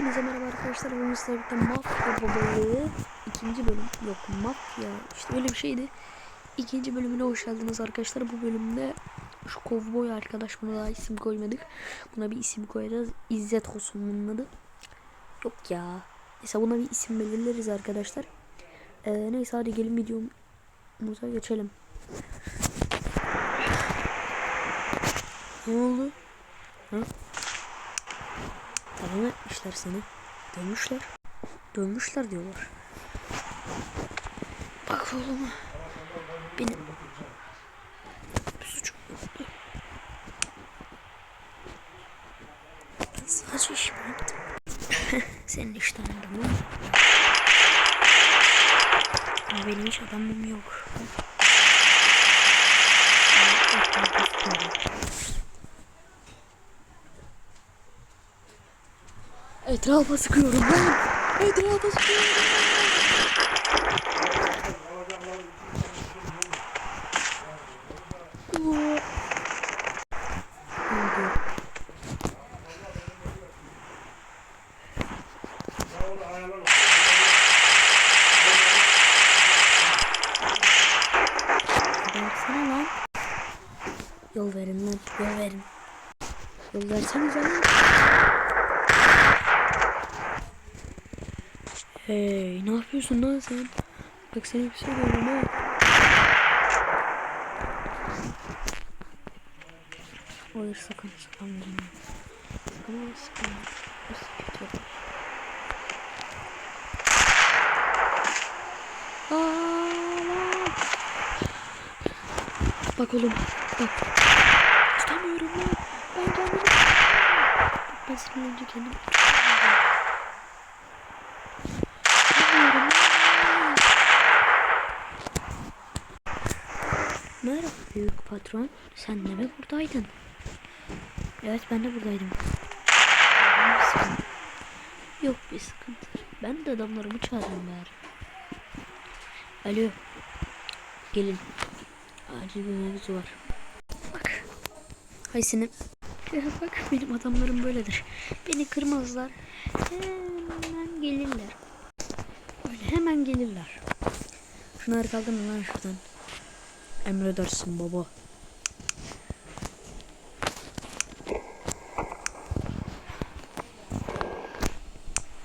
Hepinize merhaba arkadaşlar. Bugün sizlerle birlikte Mafya Babalığı ikinci bölüm. Yok Mafya işte öyle bir şeydi. İkinci bölümüne hoş geldiniz arkadaşlar. Bu bölümde şu kovboy arkadaş buna daha isim koymadık. Buna bir isim koyacağız. İzzet olsun bunun adı. Yok ya. Neyse buna bir isim belirleriz arkadaşlar. Ee, neyse hadi gelin videomuza geçelim. Ne oldu? Ha? Tamam etmişler seni. Dövmüşler. Dövmüşler diyorlar. Bak oğlum. Benim suçum yoktu. Ben sadece işimi yaptım. Senin işten adamın. Ama benim hiç adamım yok. Etrafa sıkıyorum ben. Etrafa sıkıyorum. Oldu. Versene lan. Yol verin lan. Yol verin. Yol versenize lan. Hey ne yapıyorsun lan sen? Bak sana bir şey diyorum ha. Hayır sakın sakın vurma. Sakın sakın. Nasıl kötü Bak oğlum bak. Tutamıyorum lan. Ben kendimi Ben sinirlenince kendimi tutamıyorum. Merhaba büyük patron. Sen de mi buradaydın? Evet ben de buradaydım. Yok bir sıkıntı. Ben de adamlarımı çağırdım bari. Alo. Gelin. Acil bir mevzu var. Bak. Hay senin. Bak benim adamlarım böyledir. Beni kırmazlar. Hemen gelirler. Böyle hemen gelirler. Şunları kaldırın lan şuradan. Emredersin baba.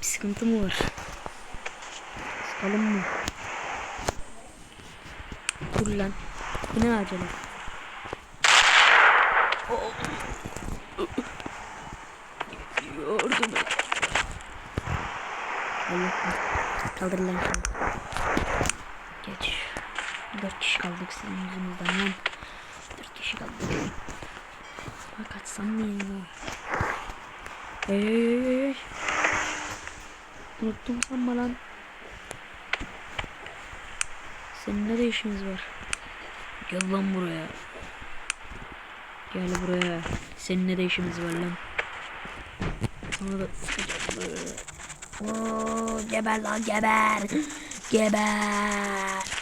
Bir sıkıntı mı var? Sıkalım mı? Dur lan. Bu ne acele? Yardım et. Allah Kaldır lan. Geç. Dört kişi kaldık sizin yüzünüzden lan. Dört kişi kaldık. Bak atsam mı hey, hey. Unuttum sanma lan. Senin ne de işiniz var? Gel lan buraya. Gel buraya. Senin ne de işimiz var lan? Sana da. Oo, geber lan geber. Geber.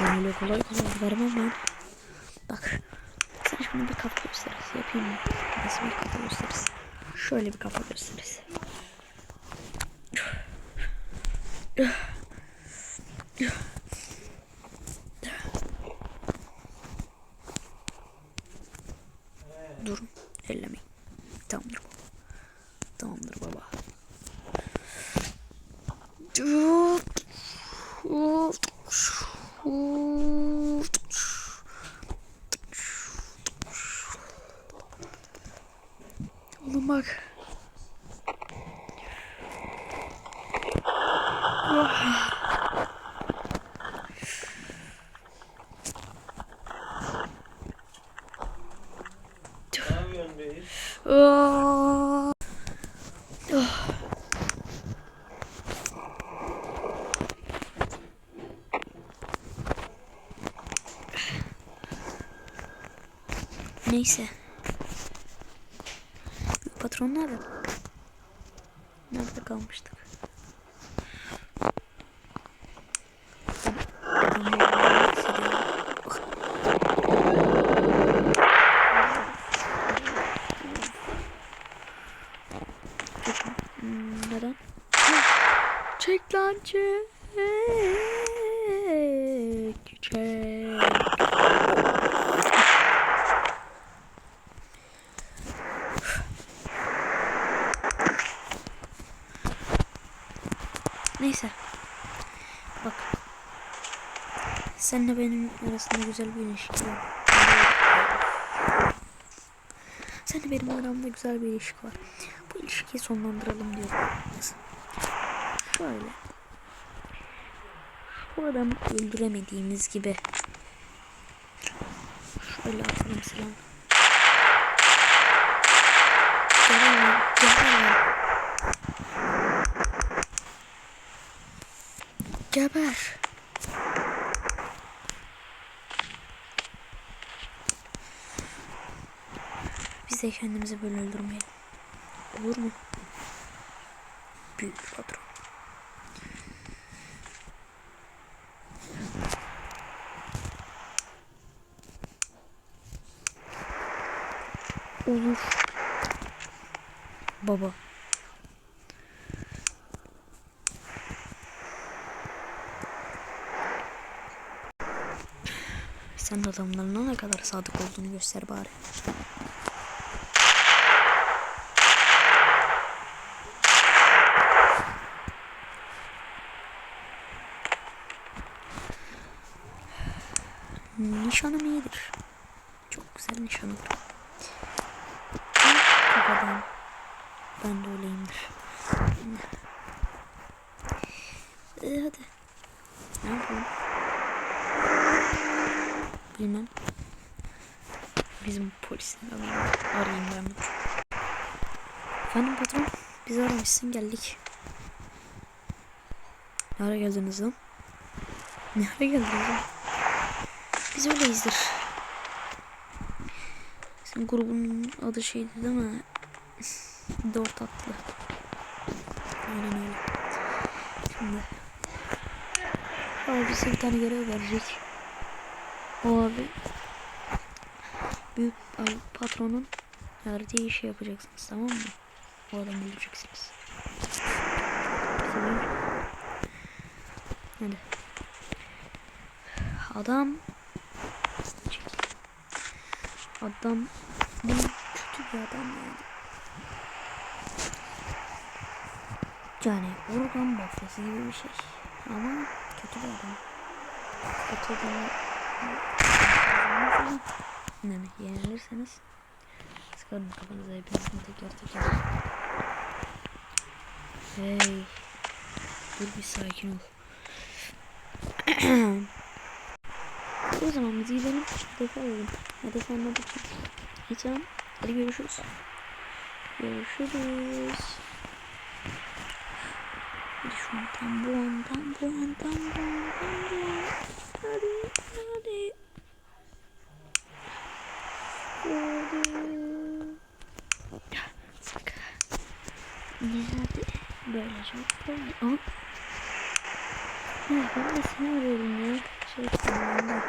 Ben öyle kolay kolay vermem ben. Bak. Sen şunu bir kafa gösterisi yapayım mı? Nasıl bir kafa gösterisi? Şöyle bir kafa gösterisi. Durun. Ellemeyin. Tamamdır baba. Tamamdır baba. Oğlum bak. Yapıyorsun bey? Aa. Neyse. Patron nerede? Nerede kalmıştık? Neyse. Bak. Seninle benim arasında güzel bir ilişki var. Seninle benim aramda güzel bir ilişki var. Bu ilişkiyi sonlandıralım diyorum. Şöyle. Şu adamı öldüremediğimiz gibi. Şöyle atalım silahını. Geber lan, geber lan. Geber. Biz de kendimizi böyle öldürmeyelim. Olur mu? Büyük patron. Olur. Baba. Sen adamlarına ne kadar sadık olduğunu göster bari. Nişanım iyidir. Çok güzel nişanım. Kafadan. Ben de öyleyimdir. Ee, hadi. Ne yapalım? Bilmem. Bizim polisleri arayayım. Ben. Efendim patron. Bizi aramışsın geldik. Ne ara geldiniz lan? Ne ara geldiniz lan? Biz öyleyizdir. Senin grubun adı şeydi değil mi? Dört atlı. Aynen öyle. Şimdi. Bize bir tane görev verecek. O abi. Büyük patronun verdiği işi yapacaksınız tamam mı? O adamı. Tamam. Hadi. Adam Adam bir kötü bir adam yani. Yani organ mafyası gibi bir şey. Ama kötü bir adam. Kötü adam. Yani yenilirseniz sıkarım kafanıza hepinizin teker teker. Hey. Dur bir sakin ol. O zaman biz gidelim. Defa alalım. Bakayım. İyi tamam. Hadi görüşürüz. Görüşürüz. Hadi şunu tam bu an tam bu an tam bu an tam bu an. Hadi hadi. Hadi. Sık. Nerede? Böyle çok böyle. Aa. Ya ben de seni arıyorum ya. Şey tamam da.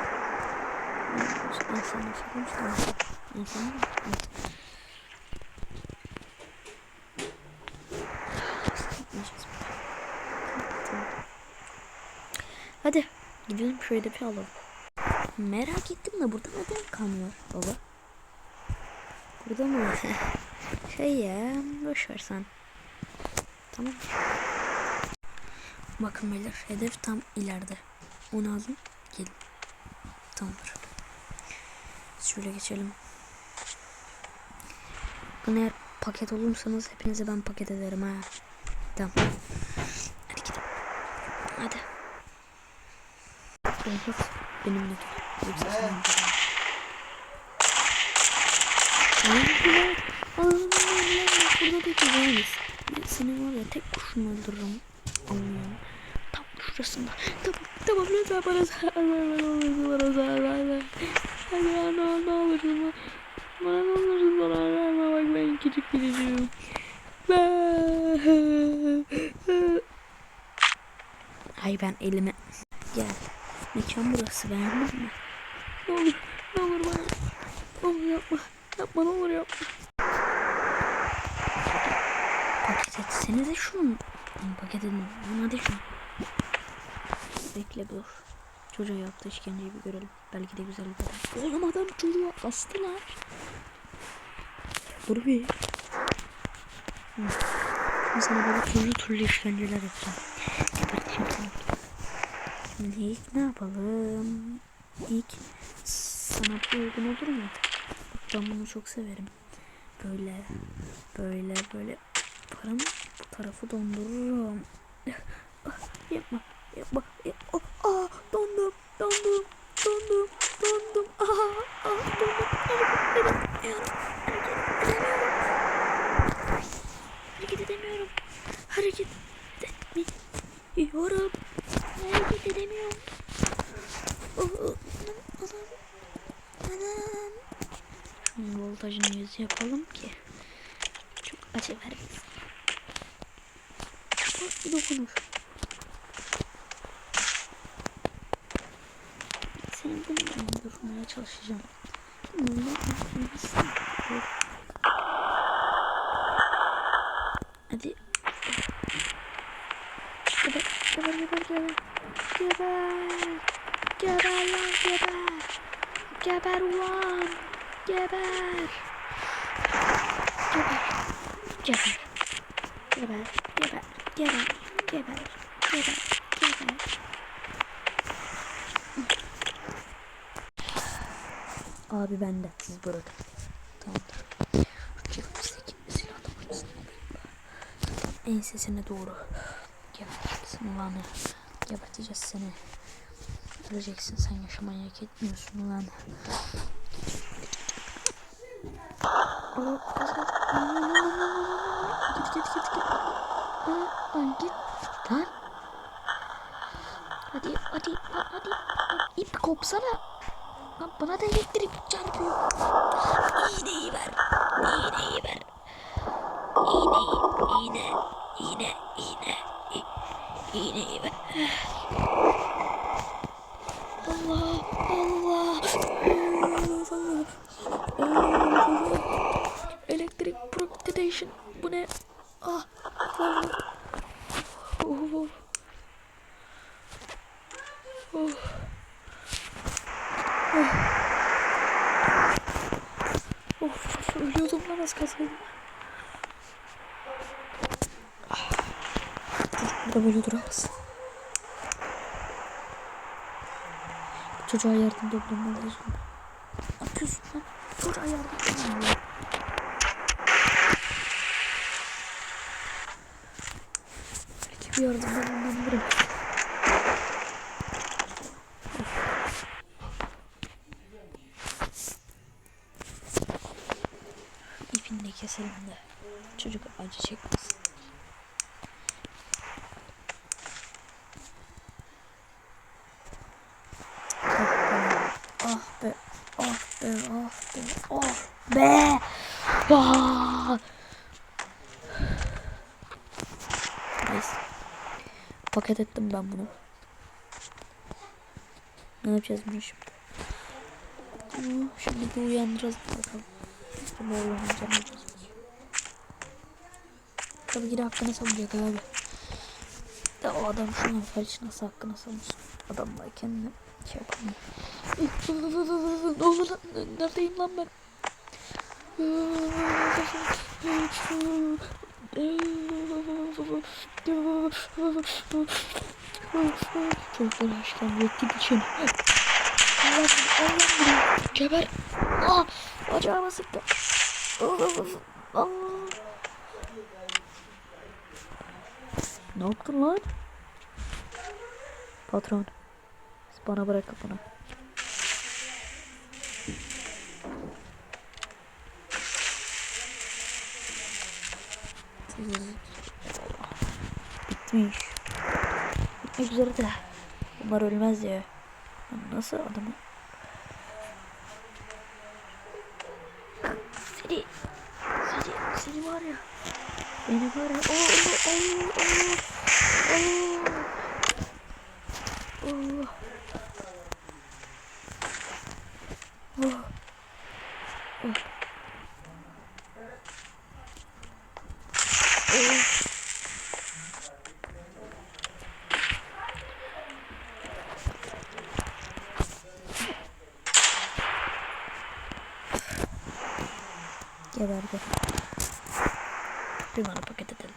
Ben sana söylemiştim. Ben sana Hadi gidelim şöyle bir alalım. Merak ettim de burada neden kan var baba? Burada mı? şey ya boş ver sen. Tamam. Bakın beyler hedef tam ileride. Onu alın gelin. Tamamdır. Şöyle geçelim. Bakın eğer paket olursanız hepinize ben paket ederim ha. Tamam. Hadi gidelim. Hadi. Evet. Benimle gel. Yoksa Allah'ım burada bekleyeceğiz. Seni var ya tek kurşun öldürürüm. Allah'ım. Tam şurasında. Tamam tamam lütfen bana bana bana Hadi ya ne, ne olursun bana ne olursun bana verme bak ben küçük gideceğim. Hay ben elime gel. Mekan burası beğendin mi? Ne olur ne olur bana. Ne olur yapma. Yapma ne olur yapma. paket etsenize şunu. Paket edin. Hadi şunu. Bekle dur. Çocuğa yaptığı işkenceyi bir görelim. Belki de güzel bir adam. Oğlum adam çocuğa astılar. Dur bir. Şimdi sana böyle türlü türlü işkenceler yapacağım. Şimdi ilk ne yapalım? İlk sana uygun olur mu? Ben bunu çok severim. Böyle böyle böyle paramı bu tarafı dondururum. Yapma yapma. yapma. Aa, dondum dondum dondum dondum. Aa, aa dondum. Voltajını yüz yapalım ki çok acı vermesin. Bak bir dokunur. Senin bununla durmaya çalışacağım. Bununla durmasın. Hadi. Geber, geber, geber, geber. Geber. Geber lan geber. Geber ulan. Geber. Geber. Geber. Geber. Geber. Geber. Geber. Geber. Geber. Abi bende. Siz bırakın. Tamamdır. Ensesine doğru. Geberteceksin ulan. Geberteceğiz seni. Öleceksin sen yaşamayı hak etmiyorsun ulan. Gaz gaz. Git git git git. Aa, lan git. Lan. Hadi hadi hadi. İp kopsana. Lan bana da elektrik çarpıyor. İğneyi ver. İğneyi ver. İğneyi, iğne, iğne, iğne, iğneyi ver. Bu ne? Ah. Allah. Oh, oh. Oh. Of, ölüyordum lan az kalsaydım. Ah. Burada böyle duramaz. Çocuğa yardımda bulunmalıyız. Ne yapıyorsun lan? Çocuğa yardımda bulunmalıyız. Belki bir yardımda bulunabilirim. İpini de keselim de çocuk acı çekmesin. Ah be, ah be, ah be, ah be, ah. Neyse. Paket ettim ben bunu. Ne yapacağız bunu şimdi? Şimdi bir uyandıracağız bakalım. Şimdi uyanacağım. Tabii yine hakkını savunacak abi. Ya o adam şu an felç nasıl hakkını savunsun? Adamlar kendine şey yapamıyor. Ne oldu lan? Neredeyim lan ben? Çok uğraştım yettik için. Allah'ım Allah'ım geber. Aa, bacağıma sıktı. Aa. Ne yaptın lan? Patron. Bana bırak kapını. Bitmiş. Bitmek üzere de. Bunlar ölmez ya. Nasıl adamı? Seni. Seni. Seni var ya. Beni var ya. Oo, oo, oo, oo. Oo. ピのポケットで